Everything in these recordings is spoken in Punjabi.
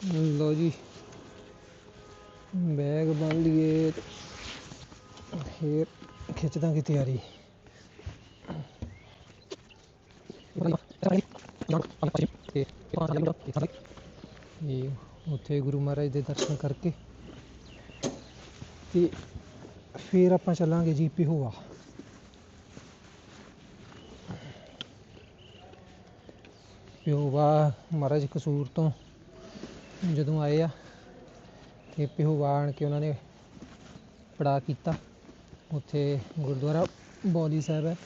ਲਓ ਜੀ। ਬੈਗ ਬੰਨ ਲਈਏ ਫੇਰ ਖਿੱਚਦਾਂ ਕੀ ਤਿਆਰੀ। ਇਹ ਉੱਥੇ ਗੁਰੂ ਮਹਾਰਾਜ ਦੇ ਦਰਸ਼ਨ ਕਰਕੇ ਤੇ ਫੇਰ ਆਪਾਂ ਚੱਲਾਂਗੇ ਜੀ ਪਿਹੋਆ ਪਿਹੋਆ ਮਹਾਰਾਜ ਕਸੂਰ ਤੋਂ ਜਦੋਂ ਆਏ ਆ, ਤੇ ਪਿਹੋਵਾ ਆਣ ਕੇ ਉਹਨਾਂ ਨੇ ਪੜਾ ਕੀਤਾ। ਉੱਥੇ ਗੁਰਦੁਆਰਾ ਬੌਲੀ ਸਾਹਿਬ ਹੈ।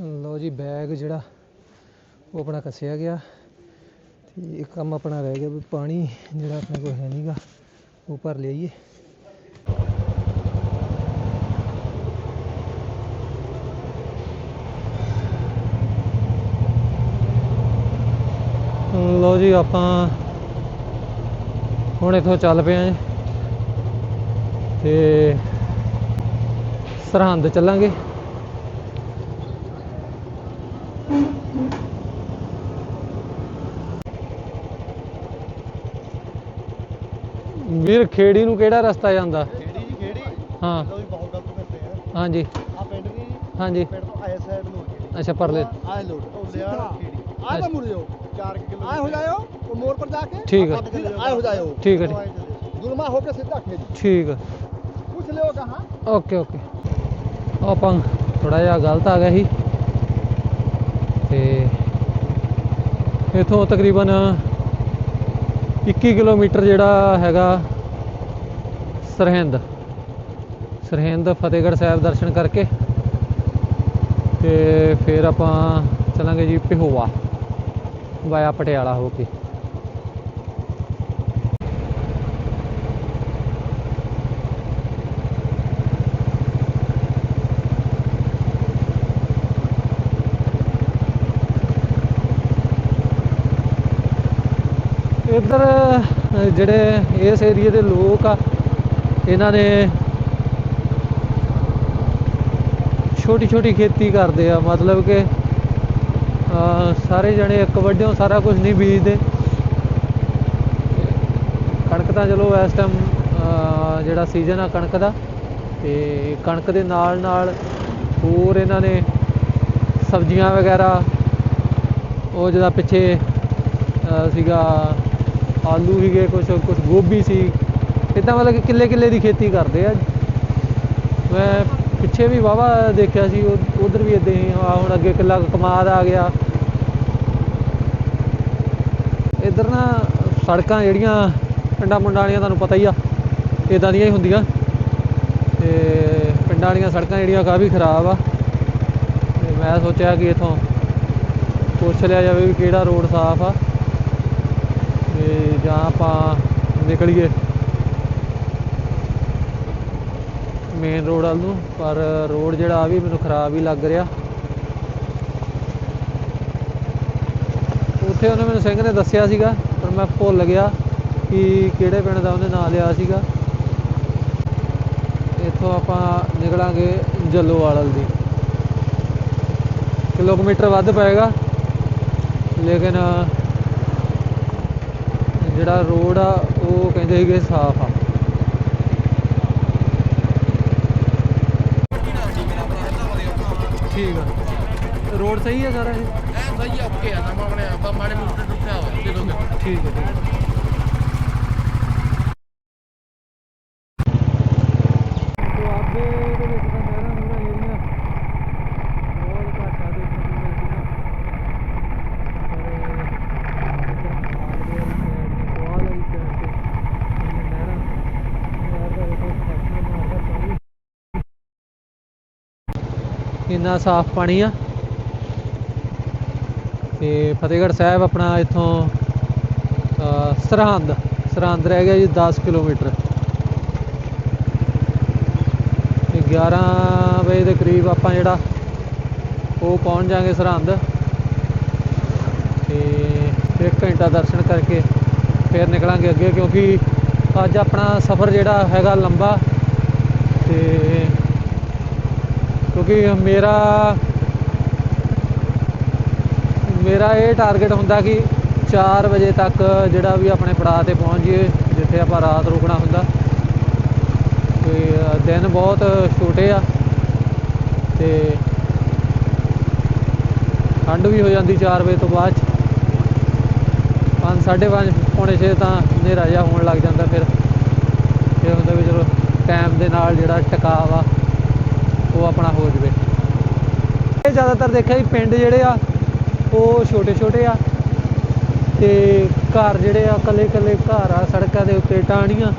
ਲਓ ਜੀ, ਬੈਗ ਜਿਹੜਾ, ਉਹ ਆਪਣਾ ਕੱਸਿਆ ਗਿਆ। ਤੇ ਇੱਕ ਕੰਮ ਆਪਣਾ ਰਹਿ ਗਿਆ ਵੀ ਪਾਣੀ ਜਿਹੜਾ ਆਪਣੇ ਕੋਲ ਹੈ ਨਹੀਂਗਾ ਉਹ ਭਰ ਲਿਆਈਏ। ਲਓ ਜੀ ਆਪਾਂ ਹੁਣ ਇੱਥੋਂ ਚੱਲ ਪਏ ਆਂ ਤੇ ਸਰਹੰਦ ਚੱਲਾਂਗੇ। ਵੀਰ ਖੇੜੀ ਨੂੰ ਕਿਹੜਾ ਰਸਤਾ ਜਾਂਦਾ? ਖੇੜੀ ਜੀ ਖੇੜੀ। ਹਾਂ। ਬਹੁਤ ਗਲਤ ਆ ਹਾਂਜੀ। ਆ ਪਿੰਡ ਦੀ ਹਾਂਜੀ। ਪਿੰਡ ਤੋਂ ਆਏ ਸਾਈਡ ਨੂੰ ਅੱਛਾ ਪਰਲੇ। ਆਏ ਲੋਡ ਢੋਲਿਆ ਖੇੜੀ। ਆਏ ਤਾਂ ਮੁੜ ਜਾਓ 4 ਕਿਲੋ आए हो जाओ वो मोड़ पर जाके ठीक है। फिर आए हो जाओ ਠੀਕ ਹੈ ਜੀ, जुलमा होके सीधा खेली ਠੀਕ ਹੈ पूछ लियो कहाँ ਓਕੇ ਓਕੇ ਉਹ ਆਪਾਂ ਥੋੜਾ ਜਿਹਾ ਗਲਤ ਆ ਗਿਆ ਸੀ ਤੇ ਇਥੋਂ ਤਕਰੀਬਨ 21 ਕਿਲੋਮੀਟਰ ਜਿਹੜਾ ਹੈਗਾ ਸਰਹਿੰਦ ਸਰਹਿੰਦ ਫਤਿਹਗੜ੍ਹ ਸਾਹਿਬ ਦਰਸ਼ਨ ਕਰਕੇ ਤੇ ਫਿਰ ਆਪਾਂ ਚੱਲਾਂਗੇ ਜੀ ਪਿਹੋਵਾ ਵਾਇਆ ਪਟਿਆਲਾ ਹੋ ਕੇ। ਇੱਧਰ ਜਿਹੜੇ ਇਸ ਏਰੀਏ ਦੇ ਲੋਕ ਆ, ਇਹਨਾਂ ਨੇ ਛੋਟੀ ਛੋਟੀ ਖੇਤੀ ਕਰਦੇ ਆ। ਮਤਲਬ ਕਿ ਸਾਰੇ ਜਣੇ ਇੱਕ ਵੱਡਿਓ ਸਾਰਾ ਕੁਝ ਨਹੀਂ ਬੀਜਦੇ। ਕਣਕ ਤਾਂ ਚਲੋ ਇਸ ਟਾਈਮ ਜਿਹੜਾ ਸੀਜ਼ਨ ਆ ਕਣਕ ਦਾ, ਤੇ ਕਣਕ ਦੇ ਨਾਲ ਨਾਲ ਹੋਰ ਇਹਨਾਂ ਨੇ ਸਬਜ਼ੀਆਂ ਵਗੈਰਾ, ਉਹ ਜਿਹਦਾ ਪਿੱਛੇ ਸੀਗਾ ਆਲੂ ਸੀਗੇ ਕੁਝ ਕੁਝ ਗੋਭੀ ਸੀ। ਇਦਾਂ ਮਤਲਬ ਕਿ ਕਿੱਲੇ ਕਿੱਲੇ ਦੀ ਖੇਤੀ ਕਰਦੇ ਆ। ਮੈਂ ਪਿੱਛੇ ਵੀ ਵਾਵਾ ਦੇਖਿਆ ਸੀ ਉਧਰ ਵੀ ਇਦਾਂ ਹੀ ਹੁਣ ਅੱਗੇ ਕਿੱਲਾ ਕਮਾਦ ਆ ਗਿਆ। ਇੱਧਰ ਨਾ ਸੜਕਾਂ ਜਿਹੜੀਆਂ ਪਿੰਡਾਂ ਮੁੰਡਾਂ ਵਾਲੀਆਂ ਤੁਹਾਨੂੰ ਪਤਾ ਹੀ ਆ ਇਦਾਂ ਦੀਆਂ ਹੀ ਹੁੰਦੀਆਂ। ਤੇ ਪਿੰਡਾਂ ਵਾਲੀਆਂ ਸੜਕਾਂ ਜਿਹੜੀਆਂ ਕਾਫੀ ਖਰਾਬ ਆ। ਤੇ ਮੈਂ ਸੋਚਿਆ ਕਿ ਇਥੋਂ ਪੁੱਛ ਲਿਆ ਜਾਵੇ ਵੀ ਕਿਹੜਾ ਰੋਡ ਸਾਫ਼ ਆ। ਤੇ ਜਾਂ ਆਪਾਂ ਨਿਕਲੀਏ ਮੇਨ ਰੋਡ ਵੱਲ ਨੂੰ, ਪਰ ਰੋਡ ਜਿਹੜਾ ਆ ਵੀ ਮੈਨੂੰ ਖਰਾਬ ਹੀ ਲੱਗ ਰਿਹਾ। ਉੱਥੇ ਉਹਨੇ ਮੈਨੂੰ ਸਿੰਘ ਨੇ ਦੱਸਿਆ ਸੀਗਾ, ਪਰ ਮੈਂ ਭੁੱਲ ਗਿਆ ਕਿ ਕਿਹੜੇ ਪਿੰਡ ਦਾ ਉਹਨੇ ਨਾਂ ਲਿਆ ਸੀਗਾ। ਇੱਥੋਂ ਆਪਾਂ ਨਿਕਲਾਂਗੇ ਜੱਲੋਵਾਲ ਦੀ। ਕਿਲੋਮੀਟਰ ਵੱਧ ਪਏਗਾ, ਲੇਕਿਨ ਜਿਹੜਾ ਰੋਡ ਆ, ਉਹ ਕਹਿੰਦੇ ਸੀਗੇ ਸਾਫ਼ ਆ। ਠੀਕ ਆ। ਰੋਡ ਸਹੀ ਹੈ ਸਾਰਾ ਇਹ? ਐ ਓਕੇ ਆ ਨਾ ਮਾਮਲੇ ਆਪਾਂ ਮਾੜੇ ਮੋਟੇ ਟੁੱਟਿਆ ਹੋਇਆ ਦੇ ਦੋਗੇ ਠੀਕ ਹੈ, ਠੀਕ ਇੰਨਾ ਸਾਫ਼ ਪਾਣੀ ਆ। ਤੇ ਫਤਿਹਗੜ੍ਹ ਸਾਹਿਬ ਆਪਣਾ ਇੱਥੋਂ ਸਰਹੰਦ ਸਰਹੰਦ ਰਹਿ ਗਿਆ ਜੀ 10 ਕਿਲੋਮੀਟਰ। ਤੇ 11 ਵਜੇ ਦੇ ਕਰੀਬ ਆਪਾਂ ਜਿਹੜਾ ਉਹ ਪਹੁੰਚ ਜਾਾਂਗੇ ਸਰਹੰਦ। ਤੇ ਇੱਕ ਘੰਟਾ ਦਰਸ਼ਨ ਕਰਕੇ ਫਿਰ ਨਿਕਲਾਂਗੇ ਅੱਗੇ, ਕਿਉਂਕਿ ਅੱਜ ਆਪਣਾ ਸਫ਼ਰ ਜਿਹੜਾ ਹੈਗਾ ਲੰਬਾ ਤੇ ਕਿਉਂਕਿ ਮੇਰਾ ਮੇਰਾ ਇਹ ਟਾਰਗੇਟ ਹੁੰਦਾ ਕਿ 4 ਵਜੇ ਤੱਕ ਜਿਹੜਾ ਵੀ ਆਪਣੇ ਪੜਾਅ ਤੇ ਪਹੁੰਚ ਜਾਈਏ, ਜਿੱਥੇ ਆਪਾਂ ਰਾਤ ਰੁਕਣਾ ਹੁੰਦਾ। ਤੇ ਦਿਨ ਬਹੁਤ ਛੋਟੇ ਆ। ਤੇ ਠੰਡ ਵੀ ਹੋ ਜਾਂਦੀ 4 ਵਜੇ ਤੋਂ ਬਾਅਦ 'ਚ। ਪੰਜ, ਸਾਢੇ ਪੰਜ, ਪੌਣੇ 6 ਤਾਂ ਹਨੇਰਾ ਜਿਹਾ ਹੋਣ ਲੱਗ ਜਾਂਦਾ ਫਿਰ। ਫਿਰ ਹੁੰਦਾ ਵੀ ਚਲੋ ਟਾਈਮ ਦੇ ਨਾਲ ਜਿਹੜਾ ਟਿਕਾਵ ਆ, ਉਹ ਆਪਣਾ ਹੋ ਜਵੇ। ਇਹ ਜ਼ਿਆਦਾਤਰ ਦੇਖਿਆ ਜੀ, ਪਿੰਡ ਜਿਹੜੇ ਆ ਉਹ ਛੋਟੇ ਛੋਟੇ ਆ। ਤੇ ਘਰ ਜਿਹੜੇ ਆ ਕੱਲੇ ਕੱਲੇ ਘਰ ਆ, ਸੜਕਾਂ ਦੇ ਉੱਤੇ ਟਾਹਣੀਆਂ।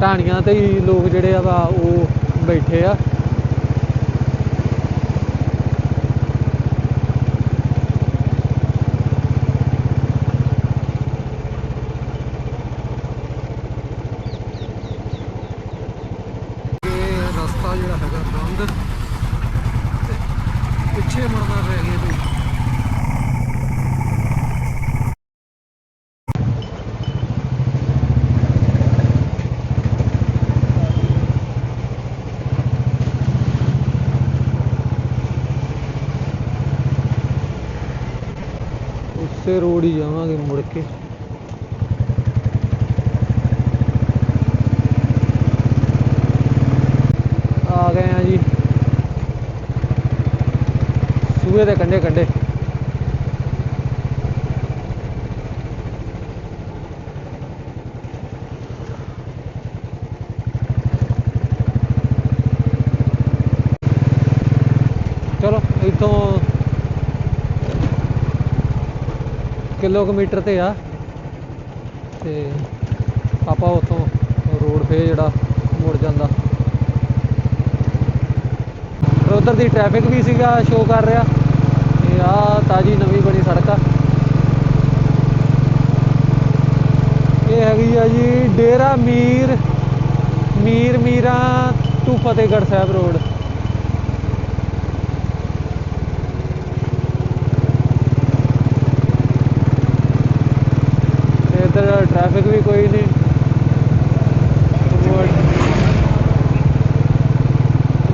ਟਾਹਣੀਆਂ ਤੇ ਹੀ ਲੋਕ ਜਿਹੜੇ ਆ ਵਾ, ਉਹ ਬੈਠੇ ਆ ਇਹ ਰਸਤਾ ਜਿਹੜਾ ਹੈਗਾ ਬੰਦ ਤੇ ਪਿੱਛੇ ਮੁੜਨਾ ਪੈ ਗਿਆ ਬਈ ਉਸੇ ਰੋਡ ਹੀ ਜਾਵਾਂਗੇ ਮੁੜ ਕੇ। ਆ ਗਏ ਆ ਜੀ। ਸੂਏ ਦੇ ਕੰਢੇ ਕੰਢੇ। ਚਲੋ, ਇੱਥੋਂ ਕਿਲੋਮੀਟਰ ਤੇ ਆ। ਤੇ ਆਪਾਂ ਉੱਥੋਂ ਰੋਡ ਫੇ ਜਿਹੜਾ ਮੁੜ ਜਾਂਦਾ। ਪਰ ਉਧਰ ਦੀ ਟ੍ਰੈਫਿਕ ਵੀ ਸੀਗਾ ਸ਼ੋ ਕਰ ਰਿਹਾ। ਇਹ ਆ ਤਾਜੀ ਨਵੀਂ ਬਣੀ ਸੜਕ ਆ। ਇਹ ਹੈਗੀ ਆ ਜੀ ਡੇਰਾ ਮੀਰ ਮੀਰ ਮੀਰਾ ਟੂ ਫਤਿਹਗੜ੍ਹ ਸਾਹਿਬ ਰੋਡ ਤੇ ਇੱਧਰ ਟ੍ਰੈਫਿਕ ਵੀ ਕੋਈ ਨਹੀਂ।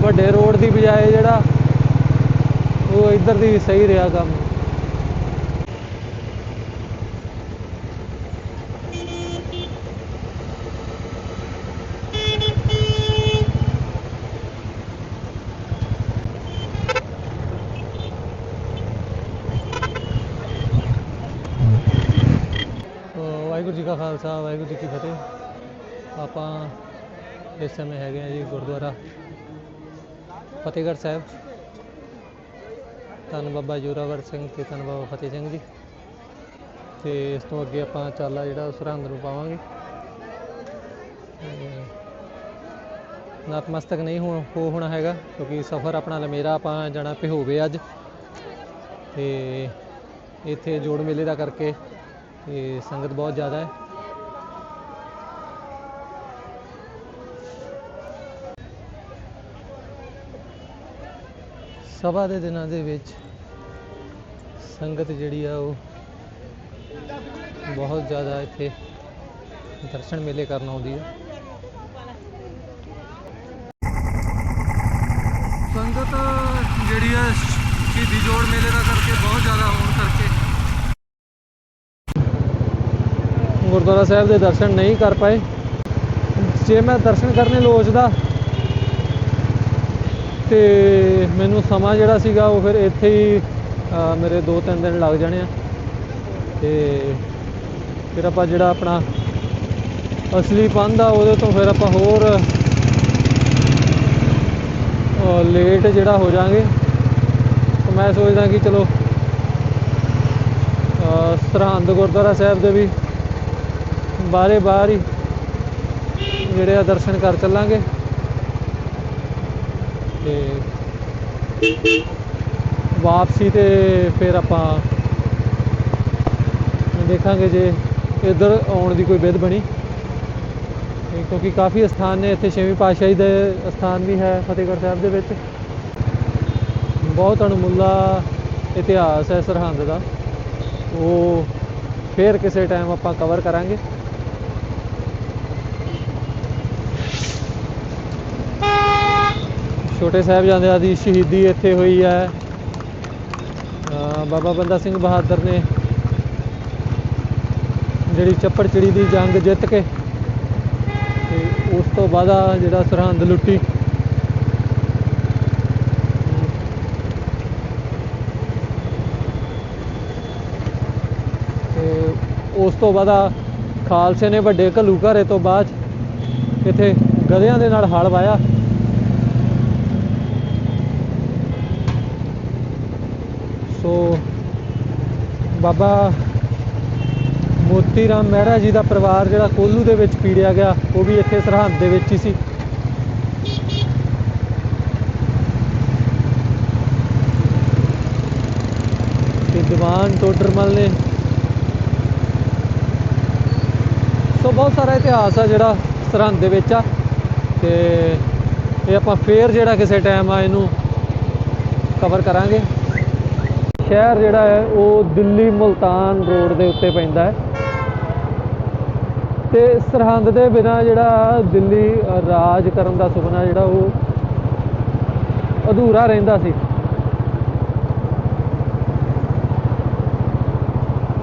ਵੱਡੇ ਰੋਡ ਦੀ ਬਜਾਏ ਜਿਹੜਾ ਉਹ ਇੱਧਰ ਦੀ ਸਹੀ ਰਿਹਾ ਕੰਮ ਅਹ ਵਾਹਿਗੁਰੂ ਜੀ ਕਾ ਖਾਲਸਾ, ਵਾਹਿਗੁਰੂ ਜੀ ਕੀ ਫਤਿਹ। ਆਪਾਂ ਇਸ ਸਮੇਂ ਹੈਗੇ ਆ ਜੀ ਗੁਰਦੁਆਰਾ ਫਤਿਹਗੜ੍ਹ ਸਾਹਿਬ। ਧੰਨ ਬਾਬਾ ਜੋਰਾਵਰ ਸਿੰਘ ਤੇ ਧੰਨ ਬਾਬਾ ਫਤਿਹ ਸਿੰਘ ਜੀ। ਤੇ ਇਸ ਤੋਂ ਅੱਗੇ ਆਪਾਂ ਚਾਲਾ ਜਿਹੜਾ ਸਰਹੰਦ ਨੂੰ ਪਾਵਾਂਗੇ। ਨਤਮਸਤਕ ਨਹੀਂ ਹੋ ਹੋ ਹੋਣਾ ਹੈਗਾ, ਕਿਉਂਕਿ ਸਫ਼ਰ ਆਪਣਾ ਲਮੇਰਾ, ਆਪਾਂ ਜਾਣਾ ਭਿਹੋਵੇ ਅੱਜ। ਤੇ ਇੱਥੇ ਜੋੜ ਮੇਲੇ ਦਾ ਕਰਕੇ ਤੇ ਸੰਗਤ ਬਹੁਤ ਜ਼ਿਆਦਾ ਹੈ। ਸਭਾ ਦੇ ਦਿਨਾਂ ਦੇ ਵਿੱਚ ਸੰਗਤ ਜਿਹੜੀ ਆ ਉਹ ਬਹੁਤ ਜ਼ਿਆਦਾ ਇੱਥੇ ਦਰਸ਼ਨ ਮੇਲੇ ਕਰਨ ਆਉਂਦੀ ਹੈ ਸੰਗਤ ਜਿਹੜੀ ਆ ਸ਼ਹੀਦੀ ਜੋੜ ਮੇਲੇ ਦਾ ਕਰਕੇ ਬਹੁਤ ਜ਼ਿਆਦਾ ਹੋਣ ਕਰਕੇ। ਗੁਰਦੁਆਰਾ ਸਾਹਿਬ ਦੇ ਦਰਸ਼ਨ ਨਹੀਂ ਕਰ ਪਾਏ। ਜੇ ਮੈਂ ਦਰਸ਼ਨ ਕਰਨੇ ਲੋਚਦਾ ਤੇ ਮੈਨੂੰ ਸਮਾਂ ਜਿਹੜਾ ਸੀਗਾ ਉਹ ਫਿਰ ਇੱਥੇ ਹੀ ਮੇਰੇ 2-3 ਦਿਨ ਲੱਗ ਜਾਣੇ ਆ। ਤੇ ਫਿਰ ਆਪਾਂ ਜਿਹੜਾ ਆਪਣਾ ਅਸਲੀ ਪੰਧ ਆ, ਉਹਦੇ ਤੋਂ ਫਿਰ ਆਪਾਂ ਹੋਰ ਲੇਟ ਜਿਹੜਾ ਹੋ ਜਾਾਂਗੇ। ਤਾਂ ਮੈਂ ਸੋਚਦਾ ਕਿ ਚਲੋ ਸਰਹੰਦ ਗੁਰਦੁਆਰਾ ਸਾਹਿਬ ਦੇ ਵੀ ਬਾਰੇ ਬਾਹਰ ਹੀ ਜਿਹੜੇ ਆ ਦਰਸ਼ਨ ਕਰ ਚੱਲਾਂਗੇ। ਤੇ ਵਾਪਸੀ ਤੇ ਫਿਰ ਆਪਾਂ ਦੇਖਾਂਗੇ ਜੇ ਇੱਧਰ ਆਉਣ ਦੀ ਕੋਈ ਵਿਧ ਬਣੀ। ਕਿਉਂਕਿ ਕਾਫੀ ਸਥਾਨ ਨੇ, ਇੱਥੇ ਛੇਵੀਂ ਪਾਤਸ਼ਾਹੀ ਦੇ ਸਥਾਨ ਵੀ ਹੈ ਫਤਿਹਗੜ੍ਹ ਸਾਹਿਬ ਦੇ ਵਿੱਚ। ਬਹੁਤ ਅਣਮੁੱਲਾ ਇਤਿਹਾਸ ਹੈ ਸਰਹੰਦ ਦਾ। ਉਹ ਫੇਰ ਕਿਸੇ ਟਾਈਮ ਆਪਾਂ ਕਵਰ ਕਰਾਂਗੇ। ਛੋਟੇ ਸਾਹਿਬਜ਼ਾਦਿਆਂ ਦੀ ਸ਼ਹੀਦੀ ਇੱਥੇ ਹੋਈ ਹੈ। ਬਾਬਾ ਬੰਦਾ ਸਿੰਘ ਬਹਾਦਰ ਨੇ ਜਿਹੜੀ ਚੱਪੜ ਚਿੜੀ ਦੀ ਜੰਗ ਜਿੱਤ ਕੇ ਤੇ ਉਸ ਤੋਂ ਬਾਅਦ ਜਿਹੜਾ ਸਰਹੰਦ ਲੁੱਟੀ। ਤੇ ਉਸ ਤੋਂ ਬਾਅਦ ਖਾਲਸੇ ਨੇ ਵੱਡੇ ਘੱਲੂ ਘਰੇ ਤੋਂ ਬਾਅਦ 'ਚ ਇੱਥੇ ਗਧਿਆਂ ਦੇ ਨਾਲ ਹਲ ਵਾਇਆ। ਸੋ ਬਾਬਾ ਮੋਤੀ ਰਾਮ ਮਹਿਰਾ ਜੀ ਦਾ ਪਰਿਵਾਰ ਜਿਹੜਾ ਕੋਲੂ ਦੇ ਵਿੱਚ ਪੀੜਿਆ ਗਿਆ, ਉਹ ਵੀ ਇੱਥੇ ਸਰਹੰਦ ਦੇ ਵਿੱਚ ਹੀ ਸੀ। ਤੇ ਦੀਵਾਨ ਟੋਡਰਮਲ ਨੇ ਸੋ ਬਹੁਤ ਸਾਰਾ ਇਤਿਹਾਸ ਆ ਜਿਹੜਾ ਸਰਹੰਦ ਦੇ ਵਿੱਚ ਆ। ਤੇ ਇਹ ਆਪਾਂ ਫੇਰ ਜਿਹੜਾ ਕਿਸੇ ਟਾਈਮ ਆ ਇਹਨੂੰ ਕਵਰ ਕਰਾਂਗੇ। ਸ਼ਹਿਰ ਜਿਹੜਾ ਹੈ, ਉਹ ਦਿੱਲੀ ਮੁਲਤਾਨ ਰੋਡ ਦੇ ਉੱਤੇ ਪੈਂਦਾ ਹੈ। ਤੇ ਸਰਹੰਦ ਦੇ ਬਿਨਾ ਜਿਹੜਾ ਦਿੱਲੀ ਰਾਜ ਕਰਨ ਦਾ ਸੁਪਨਾ ਜਿਹੜਾ ਉਹ ਅਧੂਰਾ ਰਹਿੰਦਾ ਸੀ।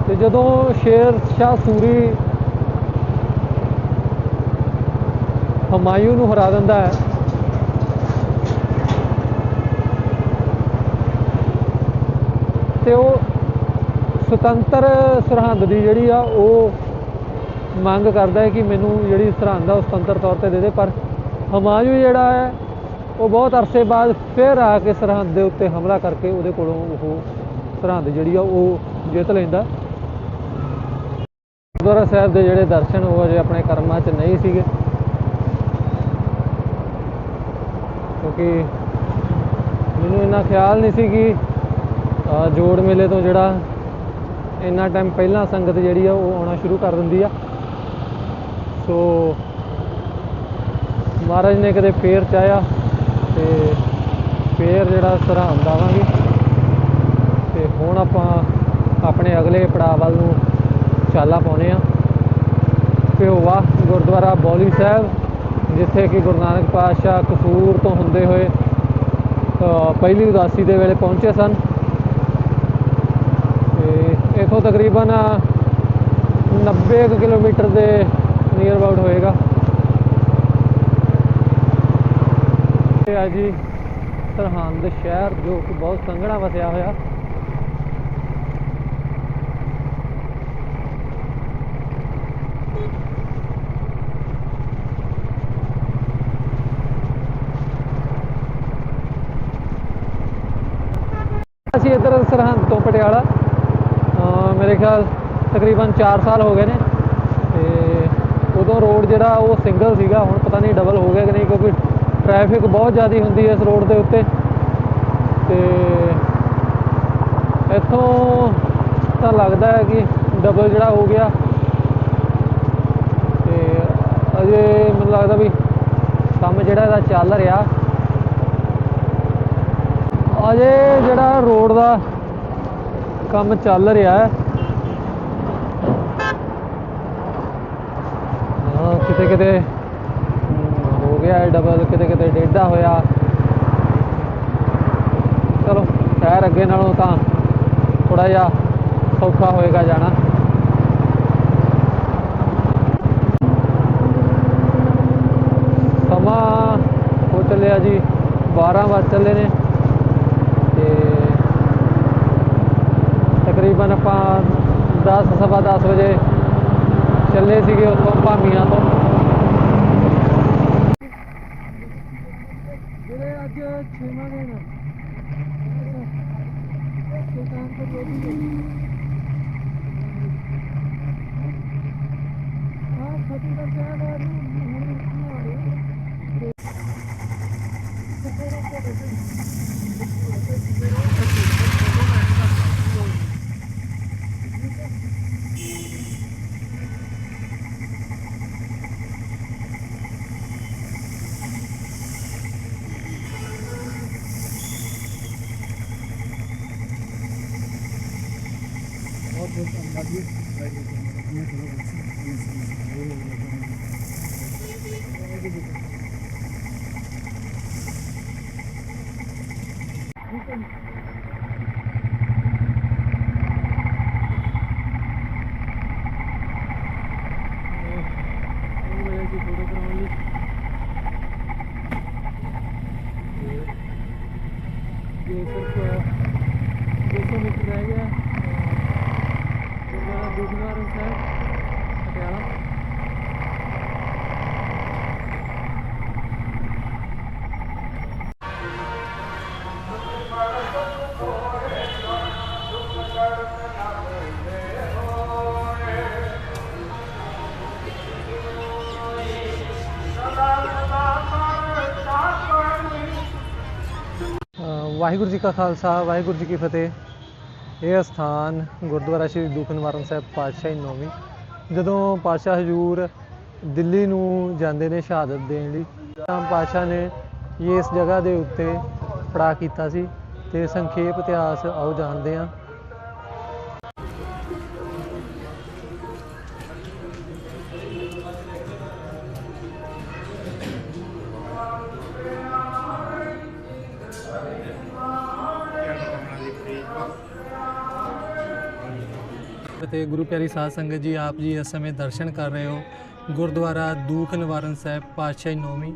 ਤੇ ਜਦੋਂ ਸ਼ੇਰ ਸ਼ਾਹ ਸੂਰੀ ਹਮਾਇੂ ਨੂੰ ਹਰਾ ਦਿੰਦਾ ਹੈ ਤੇ ਉਹ ਸੁਤੰਤਰ ਸਰਹੰਦ ਦੀ ਜਿਹੜੀ ਆ, ਉਹ ਮੰਗ ਕਰਦਾ ਹੈ ਕਿ ਮੈਨੂੰ ਜਿਹੜੀ ਸਰਹੰਦ ਆ, ਉਹ ਸੁਤੰਤਰ ਤੌਰ ਤੇ ਦੇ ਦੇ। ਪਰ ਹਮਾਯੂ ਜਿਹੜਾ ਹੈ, ਉਹ ਬਹੁਤ ਅਰਸੇ ਬਾਅਦ ਫਿਰ ਆ ਕੇ ਸਰਹੰਦ ਦੇ ਉੱਤੇ ਹਮਲਾ ਕਰਕੇ ਉਹਦੇ ਕੋਲੋਂ ਉਹ ਸਰਹੰਦ ਜਿਹੜੀ ਆ, ਉਹ ਜਿੱਤ ਲੈਂਦਾ। ਗੁਰਦੁਆਰਾ ਸਾਹਿਬ ਦੇ ਜਿਹੜੇ ਦਰਸ਼ਨ ਉਹ ਅਜੇ ਆਪਣੇ ਕਰਮਾਂ 'ਚ ਨਹੀਂ ਸੀਗੇ। ਕਿਉਂਕਿ ਮੈਨੂੰ ਇੰਨਾ ਖਿਆਲ ਨਹੀਂ ਸੀ ਕਿ ਜੋੜ ਮੇਲੇ ਤੋਂ ਜਿਹੜਾ ਇੰਨਾ ਟਾਈਮ ਪਹਿਲਾਂ ਸੰਗਤ ਜਿਹੜੀ ਆ, ਉਹ ਆਉਣਾ ਸ਼ੁਰੂ ਕਰ ਦਿੰਦੀ ਆ। ਸੋ ਮਹਾਰਾਜ ਨੇ ਕਦੇ ਫੇਰ ਚਾਹਿਆ ਤੇ ਫੇਰ ਜਿਹੜਾ ਸਰਹੰਦ ਆਵਾਂਗੇ। ਤੇ ਹੁਣ ਆਪਾਂ ਆਪਣੇ ਅਗਲੇ ਪੜਾਅ ਵੱਲ ਨੂੰ ਚਾਲਾ ਪਾਉਣੇ ਆ। ਪਿਓਵਾ ਗੁਰਦੁਆਰਾ ਬੌਲੀ ਸਾਹਿਬ, ਜਿੱਥੇ ਕਿ ਗੁਰੂ ਨਾਨਕ ਪਾਤਸ਼ਾਹ ਕਸੂਰ ਤੋਂ ਹੁੰਦੇ ਹੋਏ ਪਹਿਲੀ ਉਦਾਸੀ ਦੇ ਵੇਲੇ ਪਹੁੰਚੇ ਸਨ। ਇਥੋਂ ਤਕਰੀਬਨ 90 ਕੁ ਕਿਲੋਮੀਟਰ ਦੇ ਨੀਅਰ ਅਬਾਊਟ ਹੋਏਗਾ। ਤੇ ਆ ਜੀ ਸਰਹੰਦ ਸ਼ਹਿਰ, ਜੋ ਕਿ ਬਹੁਤ ਸੰਘਣਾ ਵਸਿਆ ਹੋਇਆ। ਅਸੀਂ ਇੱਧਰ ਸਰਹੰਦ ਤੋਂ ਪਟਿਆਲਾ। ਮੇਰੇ ਖਿਆਲ ਤਕਰੀਬਨ 4 ਸਾਲ ਹੋ ਗਏ ਨੇ। ਤੇ ਉਦੋਂ ਰੋਡ ਜਿਹੜਾ ਉਹ ਸਿੰਗਲ ਸੀਗਾ, ਹੁਣ ਪਤਾ ਨਹੀਂ ਡਬਲ ਹੋ ਗਿਆ ਕਿ ਨਹੀਂ, ਕਿਉਂਕਿ ਟ੍ਰੈਫਿਕ ਬਹੁਤ ਜ਼ਿਆਦਾ ਹੁੰਦੀ ਹੈ ਇਸ ਰੋਡ ਦੇ ਉੱਤੇ। ਤੇ ਇੱਥੋਂ ਤਾਂ ਲੱਗਦਾ ਹੈ ਕਿ ਡਬਲ ਜਿਹੜਾ ਹੋ ਗਿਆ। ਤੇ ਅਜੇ ਮੈਨੂੰ ਲੱਗਦਾ ਵੀ ਕੰਮ ਜਿਹੜਾ ਇਹਦਾ ਚੱਲ ਰਿਹਾ। ਅਜੇ ਜਿਹੜਾ ਰੋਡ ਦਾ ਕੰਮ ਚੱਲ ਰਿਹਾ ਹੈ। ਹਾਂ, ਕਿਤੇ ਕਿਤੇ ਹੋ ਗਿਆ ਡਬਲ ਕਿਤੇ ਕਿਤੇ ਡੇਢਾ ਹੋਇਆ। ਚਲੋ ਖੈਰ ਅੱਗੇ ਨਾਲੋਂ ਤਾਂ ਥੋੜਾ ਜਿਹਾ ਸੌਖਾ ਹੋਏਗਾ ਜਾਣਾ। ਸਮਾਂ ਹੋ ਚੱਲਿਆ ਜੀ 12 ਵੱਜ ਚੱਲੇ ਨੇ ਤੇ ਤਕਰੀਬਨ ਆਪਾਂ 10 ਸਵਾ 10 ਵਜੇ ਚੱਲੇ ਸੀਗੇ ਉੱਥੋਂ ਭਾਮੀਆਂ ਤੋਂ। ਜਿਹੜੇ ਅੱਜ 6ਵਾਂ ਦਿਨ ਸੁਲਤਾਨਪੁਰ ਲੋਧੀ ਦੇ ਵਾਹਿਗੁਰੂ ਜੀ ਕਾ ਖਾਲਸਾ, ਵਾਹਿਗੁਰੂ ਜੀ ਕੀ ਫਤਿਹ। ਇਹ ਅਸਥਾਨ ਗੁਰਦੁਆਰਾ ਸ਼੍ਰੀ ਦੁਖ ਨਿਵਾਰਨ ਸਾਹਿਬ ਪਾਤਸ਼ਾਹੀ ਨੌਵੀਂ। ਜਦੋਂ ਪਾਤਸ਼ਾਹ ਹਜੂਰ ਦਿੱਲੀ ਨੂੰ ਜਾਂਦੇ ਨੇ ਸ਼ਹਾਦਤ ਦੇਣ ਲਈ, ਤਾਂ ਪਾਤਸ਼ਾਹ ਨੇ ਇਸ ਜਗ੍ਹਾ ਦੇ ਉੱਤੇ ਪੜਾ ਕੀਤਾ ਸੀ ਤੇ ਸੰਖੇਪ ਇਤਿਹਾਸ ਆਓ ਜਾਣਦੇ ਹਾਂ। ਗੁਰੂ ਪਿਆਰੀ ਸਾਧ ਸੰਗਤ ਜੀ, ਆਪ ਜੀ ਇਸ ਸਮੇਂ ਦਰਸ਼ਨ ਕਰ ਰਹੇ ਹੋ। ਗੁਰਦੁਆਰਾ ਦੂਖ ਨਿਵਾਰਨ ਸਾਹਿਬ, ਪਾਤਸ਼ਾਹੀ ਨੌਵੀਂ।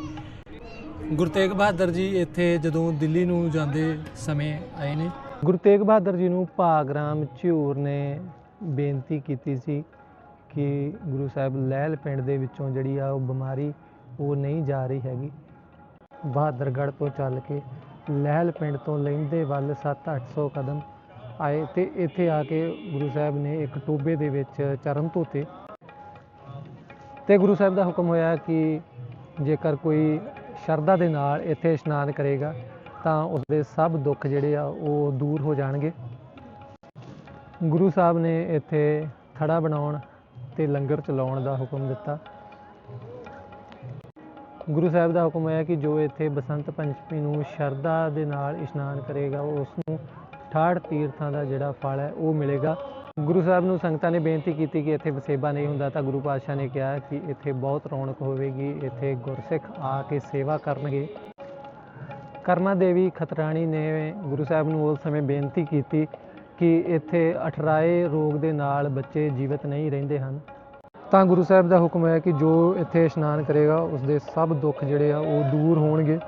ਗੁਰੂ ਤੇਗ ਬਹਾਦਰ ਜੀ ਇੱਥੇ ਜਦੋਂ ਦਿੱਲੀ ਨੂੰ ਜਾਂਦੇ ਸਮੇਂ ਆਏ ਨੇ। ਗੁਰੂ ਤੇਗ ਬਹਾਦਰ ਜੀ ਨੂੰ ਭਾਗਰਾਮ ਝਿਊਰ ਨੇ ਬੇਨਤੀ ਕੀਤੀ ਸੀ ਕਿ ਗੁਰੂ ਸਾਹਿਬ ਲਹਿਲ ਪਿੰਡ ਦੇ ਵਿੱਚੋਂ ਜਿਹੜੀ ਆ ਉਹ ਬਿਮਾਰੀ ਉਹ ਨਹੀਂ ਜਾ ਰਹੀ ਹੈਗੀ। ਬਹਾਦਰਗੜ੍ਹ ਤੋਂ ਚੱਲ ਕੇ ਲਹਿਲ ਪਿੰਡ ਤੋਂ ਲੈਂਦੇ ਵੱਲ 7-800 ਕਦਮ ਆਏ ਤੇ ਇੱਥੇ ਆ ਕੇ ਗੁਰੂ ਸਾਹਿਬ ਨੇ ਇੱਕ ਟੋਬੇ ਦੇ ਵਿੱਚ ਚਰਨ ਧੋਤੇ। ਤੇ ਗੁਰੂ ਸਾਹਿਬ ਦਾ ਹੁਕਮ ਹੋਇਆ ਕਿ ਜੇਕਰ ਕੋਈ ਸ਼ਰਧਾ ਦੇ ਨਾਲ ਇੱਥੇ ਇਸ਼ਨਾਨ ਕਰੇਗਾ, ਤਾਂ ਉਸਦੇ ਸਭ ਦੁੱਖ ਜਿਹੜੇ ਆ, ਉਹ ਦੂਰ ਹੋ ਜਾਣਗੇ। ਗੁਰੂ ਸਾਹਿਬ ਨੇ ਇੱਥੇ ਥੜਾ ਬਣਾਉਣ ਤੇ ਲੰਗਰ ਚਲਾਉਣ ਦਾ ਹੁਕਮ ਦਿੱਤਾ। ਗੁਰੂ ਸਾਹਿਬ ਦਾ ਹੁਕਮ ਹੋਇਆ ਕਿ ਜੋ ਇੱਥੇ ਬਸੰਤ ਪੰਚਮੀ ਨੂੰ ਸ਼ਰਧਾ ਦੇ ਨਾਲ ਇਸ਼ਨਾਨ ਕਰੇਗਾ, ਉਸ ਨੂੰ 68 ਤੀਰਥਾਂ ਦਾ ਜਿਹੜਾ ਫਲ ਹੈ, ਉਹ ਮਿਲੇਗਾ। ਗੁਰੂ ਸਾਹਿਬ ਨੂੰ ਸੰਗਤਾਂ ਨੇ ਬੇਨਤੀ ਕੀਤੀ ਕਿ ਇੱਥੇ ਵਸੇਬਾ ਨਹੀਂ ਹੁੰਦਾ, ਤਾਂ ਗੁਰੂ ਪਾਤਸ਼ਾਹ ਨੇ ਕਿਹਾ ਕਿ ਇੱਥੇ ਬਹੁਤ ਰੌਣਕ ਹੋਵੇਗੀ, ਇੱਥੇ ਗੁਰਸਿੱਖ ਆ ਕੇ ਸੇਵਾ ਕਰਨਗੇ। ਕਰਮਾ ਦੇਵੀ ਖਤਰਾਣੀ ਨੇ ਗੁਰੂ ਸਾਹਿਬ ਨੂੰ ਉਸ ਸਮੇਂ ਬੇਨਤੀ ਕੀਤੀ ਕਿ ਇੱਥੇ ਅਠਰਾਏ ਰੋਗ ਦੇ ਨਾਲ ਬੱਚੇ ਜੀਵਤ ਨਹੀਂ ਰਹਿੰਦੇ ਹਨ। ਤਾਂ ਗੁਰੂ ਸਾਹਿਬ ਦਾ ਹੁਕਮ ਹੈ ਕਿ ਜੋ ਇੱਥੇ ਇਸ਼ਨਾਨ ਕਰੇਗਾ ਉਸ ਦੇ ਸਭ ਦੁੱਖ ਜਿਹੜੇ ਆ, ਉਹ ਦੂਰ ਹੋਣਗੇ।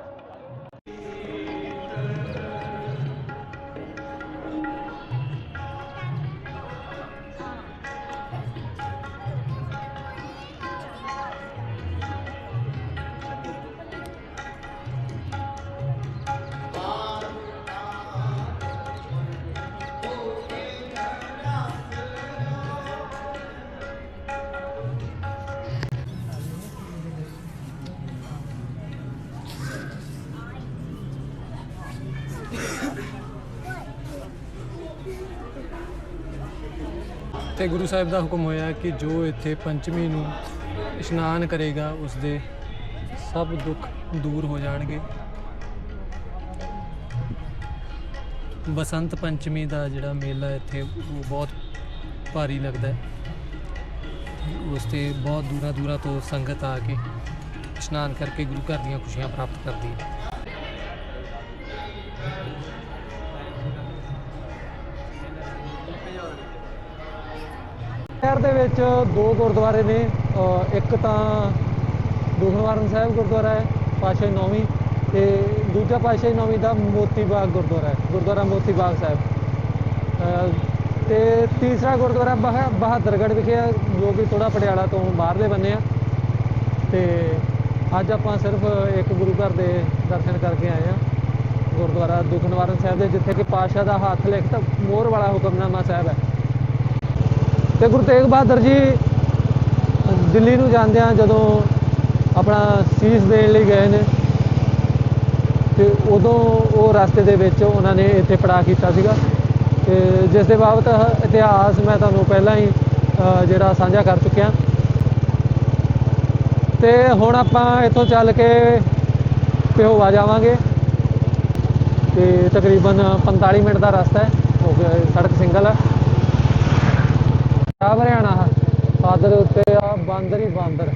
ਸਾਹਿਬ ਦਾ ਹੁਕਮ ਹੋਇਆ ਕਿ ਜੋ ਇੱਥੇ ਪੰਚਮੀ ਨੂੰ ਇਸ਼ਨਾਨ ਕਰੇਗਾ ਉਸ ਦੇ ਸਭ ਦੁੱਖ ਦੂਰ ਹੋ ਜਾਣਗੇ। ਬਸੰਤ ਪੰਚਮੀ ਦਾ ਜਿਹੜਾ ਮੇਲਾ ਇੱਥੇ, ਉਹ ਬਹੁਤ ਭਾਰੀ ਲੱਗਦਾ ਹੈ। ਉਸ ਤੇ ਬਹੁਤ ਦੂਰਾਂ ਦੂਰਾਂ ਤੋਂ ਸੰਗਤ ਆ ਕੇ ਇਸ਼ਨਾਨ ਕਰਕੇ ਗੁਰੂ ਘਰ ਦੀਆਂ ਖੁਸ਼ੀਆਂ ਪ੍ਰਾਪਤ ਕਰਦੀ ਹੈ। ਸ਼ਹਿਰ ਦੇ ਵਿੱਚ ਦੋ ਗੁਰਦੁਆਰੇ ਨੇ ਇੱਕ ਤਾਂ ਦੁਖਨਿਵਾਰਨ ਸਾਹਿਬ ਗੁਰਦੁਆਰਾ ਹੈ ਪਾਤਸ਼ਾਹੀ ਨੌਵੀਂ ਤੇ ਦੂਜਾ ਪਾਤਸ਼ਾਹੀ ਨੌਵੀਂ ਦਾ ਮੋਤੀ ਬਾਗ ਗੁਰਦੁਆਰਾ ਹੈ ਗੁਰਦੁਆਰਾ ਮੋਤੀ ਬਾਗ ਸਾਹਿਬ। ਅ, ਤੇ ਤੀਸਰਾ ਗੁਰਦੁਆਰਾ ਬਹਾ- ਬਹਾਦਰਗੜ੍ਹ ਵਿਖੇ ਹੈ ਜੋ ਕਿ ਥੋੜਾ ਪਟਿਆਲਾ ਤੋਂ ਬਾਹਰਲੇ ਬੰਨੇ ਆ। ਤੇ ਅੱਜ ਆਪਾਂ ਸਿਰਫ ਇੱਕ ਗੁਰੂ ਘਰ ਦੇ ਦਰਸ਼ਨ ਕਰਕੇ ਆਏ ਆ ਗੁਰਦੁਆਰਾ ਦੁਖਨਿਵਾਰਨ ਸਾਹਿਬ ਦੇ ਜਿੱਥੇ ਕਿ ਪਾਤਸ਼ਾਹ ਦਾ ਹੱਥ ਲਿਖਤ ਮੋਹਰ ਵਾਲਾ ਹੁਕਮਨਾਮਾ ਸਾਹਿਬ ਹੈ। ਤੇ ਗੁਰੂ ਤੇਗ ਬਹਾਦਰ ਜੀ ਦਿੱਲੀ ਨੂੰ ਜਾਂਦਿਆਂ ਜਦੋਂ ਆਪਣਾ ਸੀਸ ਦੇਣ ਲਈ ਗਏ ਨੇ। ਤੇ ਉਦੋਂ ਉਹ ਰਸਤੇ ਦੇ ਵਿੱਚ ਉਹਨਾਂ ਨੇ ਇੱਥੇ ਪੜਾ ਕੀਤਾ ਸੀਗਾ। ਤੇ ਜਿਸ ਦੇ ਬਾਬਤ ਇਤਿਹਾਸ ਮੈਂ ਤੁਹਾਨੂੰ ਪਹਿਲਾਂ ਹੀ ਜਿਹੜਾ ਸਾਂਝਾ ਕਰ ਚੁੱਕਿਆ। ਤੇ ਹੁਣ ਆਪਾਂ ਇੱਥੋਂ ਚੱਲ ਕੇ ਪਿਹੋਵਾ ਜਾਵਾਂਗੇ। ਤੇ ਤਕਰੀਬਨ 45 ਮਿੰਟ ਦਾ ਰਸਤਾ ਹੈ। ਹੋ ਸੜਕ ਸਿੰਗਲ ਹੈ ਆ ਹਰਿਆਣਾ ਸਾਦਰ ਉੱਤੇ ਆ ਬਾਂਦਰ ਹੀ ਬਾਂਦਰ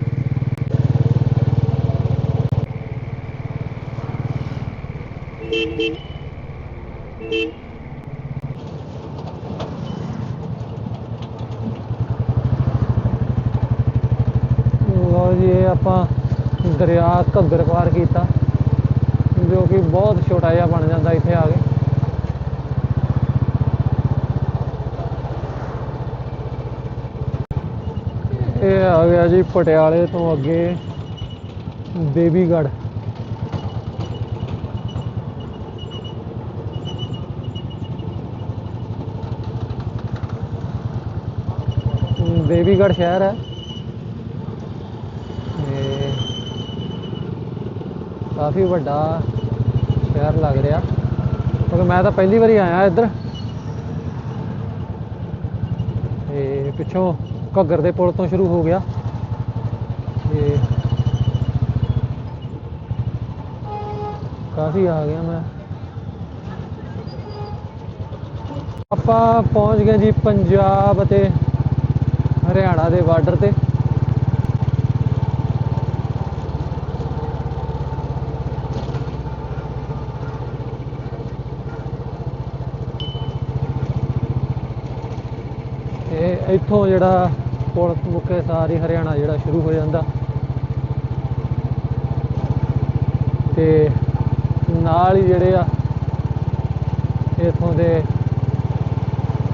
ਲਓ ਜੀ, ਇਹ ਆਪਾਂ ਦਰਿਆ ਘੱਗਰ ਪਾਰ ਕੀਤਾ, ਜੋ ਕਿ ਬਹੁਤ ਛੋਟਾ ਜਿਹਾ ਬਣ ਜਾਂਦਾ ਇੱਥੇ ਆ ਕੇ। ਇਹ ਆ ਗਿਆ ਜੀ ਪਟਿਆਲੇ ਤੋਂ ਅੱਗੇ ਦੇਵੀਗੜ੍ਹ ਹਮ, ਦੇਵੀਗੜ੍ਹ ਸ਼ਹਿਰ ਹੈ ਤੇ ਕਾਫੀ ਵੱਡਾ ਸ਼ਹਿਰ ਲੱਗ ਰਿਹਾ ਕਿਉਂਕਿ ਮੈਂ ਤਾਂ ਪਹਿਲੀ ਵਾਰੀ ਆਇਆ ਇੱਧਰ ਤੇ ਪਿੱਛੋਂ ਘੱਗਰ ਦੇ ਪੁਲ ਤੋਂ ਸ਼ੁਰੂ ਹੋ ਗਿਆ। ਤੇ ਕਾਫੀ ਆ ਗਿਆ ਮੈਂ। ਆਪਾਂ ਪਹੁੰਚ ਗਏ ਜੀ ਪੰਜਾਬ ਅਤੇ ਹਰਿਆਣਾ ਦੇ ਬਾਰਡਰ ਤੇ। ਤੇ ਇੱਥੋਂ ਜਿਹੜਾ ਪੁਲ ਮੁੱਕੇ ਸਾਰੀ ਹਰਿਆਣਾ ਜਿਹੜਾ ਸ਼ੁਰੂ ਹੋ ਜਾਂਦਾ। ਤੇ ਨਾਲ ਹੀ ਜਿਹੜੇ ਆ, ਇੱਥੋਂ ਦੇ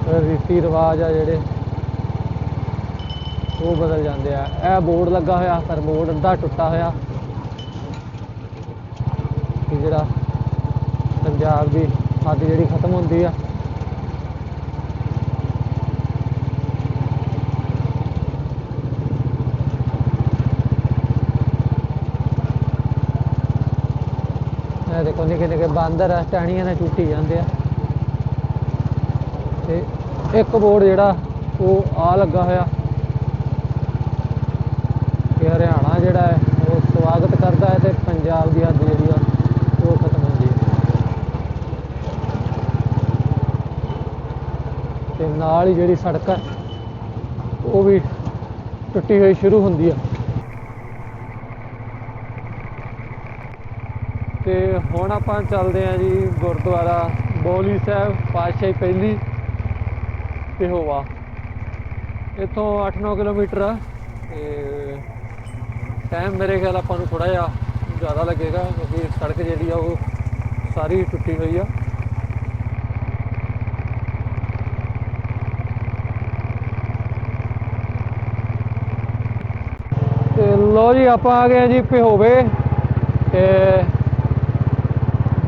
ਰੀਤੀ ਰਿਵਾਜ ਆ ਜਿਹੜੇ, ਉਹ ਬਦਲ ਜਾਂਦੇ ਆ। ਇਹ ਬੋਰਡ ਲੱਗਾ ਹੋਇਆ, ਪਰ ਬੋਰਡ ਅੱਧਾ ਟੁੱਟਾ ਹੋਇਆ। ਕਿ ਜਿਹੜਾ ਪੰਜਾਬ ਦੀ ਹੱਦ ਜਿਹੜੀ ਖਤਮ ਹੁੰਦੀ ਆ ਇਹ ਦੇਖੋ, ਨਿੱਕੇ ਨਿੱਕੇ ਬਾਂਦਰ ਆ, ਟਾਹਣੀਆਂ ਨਾਲ ਟੁੱਟੀ ਜਾਂਦੇ ਆ। ਤੇ ਇੱਕ ਬੋਰਡ ਜਿਹੜਾ, ਉਹ ਆ ਲੱਗਾ ਹੋਇਆ। ਕਿ ਹਰਿਆਣਾ ਜਿਹੜਾ ਹੈ, ਉਹ ਸਵਾਗਤ ਕਰਦਾ ਹੈ ਤੇ ਪੰਜਾਬ ਦੀ ਹੱਦ ਜਿਹੜੀ ਆ, ਉਹ ਖਤਮ ਹੁੰਦੀ ਹੈ। ਤੇ ਨਾਲ ਹੀ ਜਿਹੜੀ ਸੜਕ ਹੈ, ਉਹ ਵੀ ਟੁੱਟੀ ਹੋਈ ਸ਼ੁਰੂ ਹੁੰਦੀ ਆ। ਤੇ ਹੁਣ ਆਪਾਂ ਚੱਲਦੇ ਆਂ ਜੀ ਗੁਰਦੁਆਰਾ ਬੋਲੀ ਸਾਹਿਬ, ਪਾਤਸ਼ਾਹੀ ਪਹਿਲੀ, ਪਿਹੋਵਾ। ਇੱਥੋਂ 8-9 ਕਿਲੋਮੀਟਰ ਆ, ਤੇ ਟਾਈਮ ਮੇਰੇ ਖਿਆਲ ਆਪਾਂ ਨੂੰ ਥੋੜਾ ਜਿਹਾ ਜ਼ਿਆਦਾ ਲੱਗੇਗਾ, ਕਿਉਂਕਿ ਸੜਕ ਜਿਹੜੀ ਆ ਉਹ ਸਾਰੀ ਟੁੱਟੀ ਹੋਈ ਆ। ਤੇ ਲੋ ਜੀ, ਆਪਾਂ ਆ ਗਏ ਆ ਜੀ ਪਿਹੋਵੇ, ਤੇ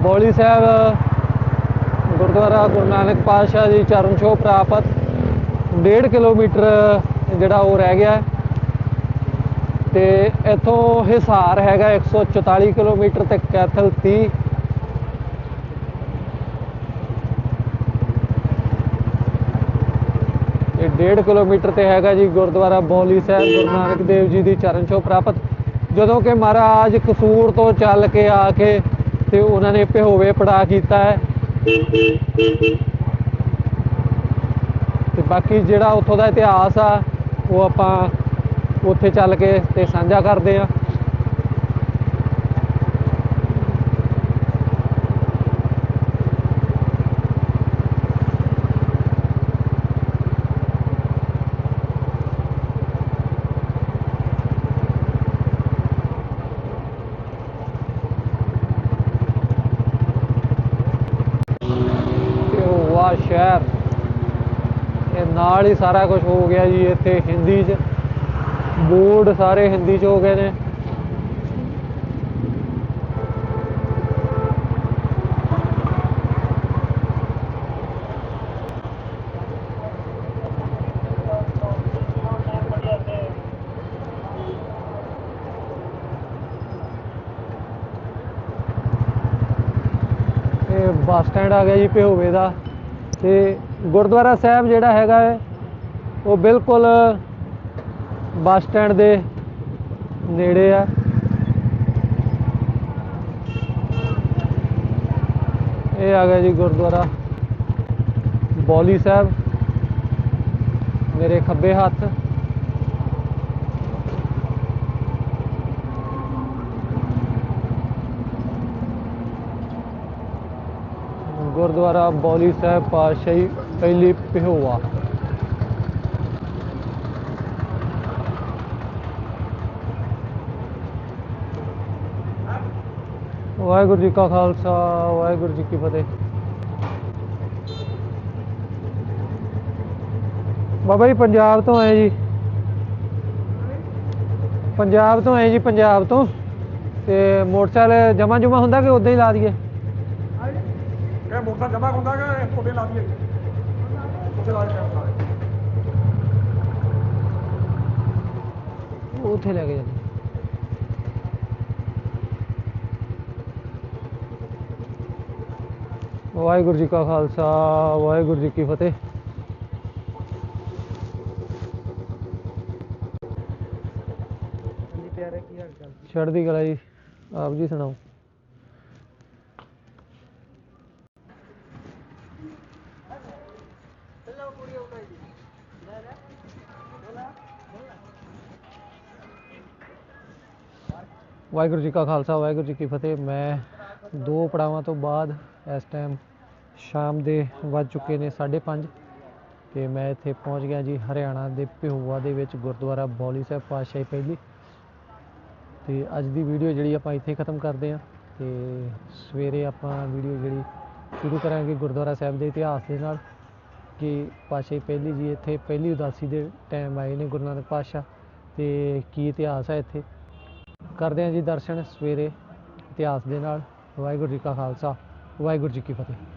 ਬੋਲੀ ਸਾਹਿਬ, ਗੁਰਦੁਆਰਾ ਗੁਰੂ ਨਾਨਕ ਪਾਤਸ਼ਾਹ ਜੀ ਚਰਨ ਛੋਹ ਪ੍ਰਾਪਤ। 1.5 ਕਿਲੋਮੀਟਰ ਜਿਹੜਾ ਉਹ ਰਹਿ ਗਿਆ। ਹੈ। ਤੇ ਇੱਥੋਂ ਹਿਸਾਰ ਹੈਗਾ 144 ਕਿਲੋਮੀਟਰ ਤੇ ਕੈਥਲ 30 ਇਹ 1.5 ਕਿਲੋਮੀਟਰ ਤੇ ਹੈਗਾ ਜੀ ਗੁਰਦੁਆਰਾ ਬੌਲੀ ਸਾਹਿਬ, ਗੁਰੂ ਨਾਨਕ ਦੇਵ ਜੀ ਦੀ ਚਰਨ ਛੋਹ ਪ੍ਰਾਪਤ। ਜਦੋਂ ਕਿ ਮਹਾਰਾਜ ਕਸੂਰ ਤੋਂ ਚੱਲ ਕੇ ਆ ਕੇ ਤੇ ਉਹਨਾਂ ਨੇ ਭਿਹੋਵੇ ਪੜਾ ਕੀਤਾ ਹੈ। ਤੇ ਬਾਕੀ ਜਿਹੜਾ ਉੱਥੋਂ ਦਾ ਇਤਿਹਾਸ ਆ, ਉਹ ਆਪਾਂ ਉੱਥੇ ਚੱਲ ਕੇ ਤੇ ਸਾਂਝਾ ਕਰਦੇ ਆ ਤੇ ਉਹ ਵਾਹ ਸ਼ਹਿਰ ਇਹ ਨਾਲ ਹੀ ਸਾਰਾ ਕੁਝ ਹੋ ਗਿਆ ਜੀ ਇੱਥੇ ਹਿੰਦੀ 'ਚ। ਬੋਰਡ ਸਾਰੇ ਹਿੰਦੀ 'ਚ ਹੋ ਗਏ ਨੇ। ਬੱਸ ਸਟੈਂਡ ਆ ਗਿਆ ਜੀ ਪਿਓਵੇ ਦਾ। ਤੇ ਗੁਰਦੁਆਰਾ ਸਾਹਿਬ ਜਿਹੜਾ ਹੈਗਾ ਹੈ ਉਹ ਬਿਲਕੁਲ ਬੱਸ ਸਟੈਂਡ ਦੇ ਨੇੜੇ ਆ। ਇਹ ਆ ਗਿਆ ਜੀ ਗੁਰਦੁਆਰਾ ਬੌਲੀ ਸਾਹਿਬ। ਮੇਰੇ ਖੱਬੇ ਹੱਥ। ਗੁਰਦੁਆਰਾ ਬੌਲੀ ਸਾਹਿਬ ਪਾਤਸ਼ਾਹੀ ਪਹਿਲੀ ਪਿਹੋਵਾ ਵਾਹਿਗੁਰੂ ਜੀ ਕਾ ਖਾਲਸਾ ਵਾਹਿਗੁਰੂ ਜੀ ਕੀ ਫਤਿਹ। ਬਾਬਾ ਜੀ ਪੰਜਾਬ ਤੋਂ ਆਏ ਜੀ। ਪੰਜਾਬ ਤੋਂ ਆਏ ਜੀ ਪੰਜਾਬ ਤੋਂ। ਤੇ ਮੋਟਰਸਾਈਕਲ ਜਮਾ ਜੁਮਾ ਹੁੰਦਾ ਕਿ ਉਦਾਂ ਹੀ ਲਾ ਦਈਏ? ਇਹ ਮੋਟਰ ਜਮਾ ਹੁੰਦਾ ਕਿ ਕੋਟੇ ਲਾ ਦਈਏ? ਕੋਟੇ ਲਾ ਕੇ ਉਹ ਉੱਥੇ ਲੈ ਕੇ ਜਾਂਦੇ। ਵਾਹਿਗੁਰੂ ਜੀ ਕਾ ਖਾਲਸਾ ਵਾਹਿਗੁਰੂ ਜੀ ਕੀ ਫਤਿਹ। ਹਾਂਜੀ ਪਿਆਰੇ ਕੀ ਹਾਲ ਚਾਲ? ਚੜ੍ਹਦੀ ਕਲਾ ਜੀ ਆਪ ਜੀ ਸੁਣਾਓ? ਵਾਹਿਗੁਰੂ ਜੀ ਕਾ ਖਾਲਸਾ ਵਾਹਿਗੁਰੂ ਜੀ ਕੀ ਫਤਿਹ। ਮੈਂ ਦੋ ਪੜਾਵਾਂ ਤੋਂ ਬਾਅਦ ਇਸ ਟਾਈਮ ਸ਼ਾਮ ਦੇ ਵੱਜ ਚੁੱਕੇ ਨੇ 5:30 ਤੇ ਮੈਂ ਇੱਥੇ ਪਹੁੰਚ ਗਿਆ ਜੀ ਹਰਿਆਣਾ ਦੇ ਪਿਹੋਵਾ ਦੇ ਵਿੱਚ, ਗੁਰਦੁਆਰਾ ਬੌਲੀ ਸਾਹਿਬ ਪਾਤਸ਼ਾਹੀ ਪਹਿਲੀ। ਤੇ ਅੱਜ ਦੀ ਵੀਡੀਓ ਜਿਹੜੀ ਆਪਾਂ ਇੱਥੇ ਖਤਮ ਕਰਦੇ ਹਾਂ ਤੇ ਸਵੇਰੇ ਆਪਾਂ ਵੀਡੀਓ ਜਿਹੜੀ ਸ਼ੁਰੂ ਕਰਾਂਗੇ ਗੁਰਦੁਆਰਾ ਸਾਹਿਬ ਦੇ ਇਤਿਹਾਸ ਦੇ ਨਾਲ ਕਿ ਪਾਤਸ਼ਾਹੀ ਪਹਿਲੀ ਜੀ ਇੱਥੇ ਪਹਿਲੀ ਉਦਾਸੀ ਦੇ ਟਾਈਮ ਆਏ ਨੇ ਗੁਰੂ ਨਾਨਕ ਪਾਤਸ਼ਾਹ ਤੇ ਕੀ ਇਤਿਹਾਸ ਹੈ ਇੱਥੇ। ਕਰਦੇ ਹਾਂ ਜੀ ਦਰਸ਼ਨ ਸਵੇਰੇ ਇਤਿਹਾਸ ਦੇ ਨਾਲ। ਵਾਹਿਗੁਰੂ ਜੀ ਕਾ ਖਾਲਸਾ। ਵਾਹਿਗੁਰੂ ਜੀ ਕੀ ਫਤਿਹ।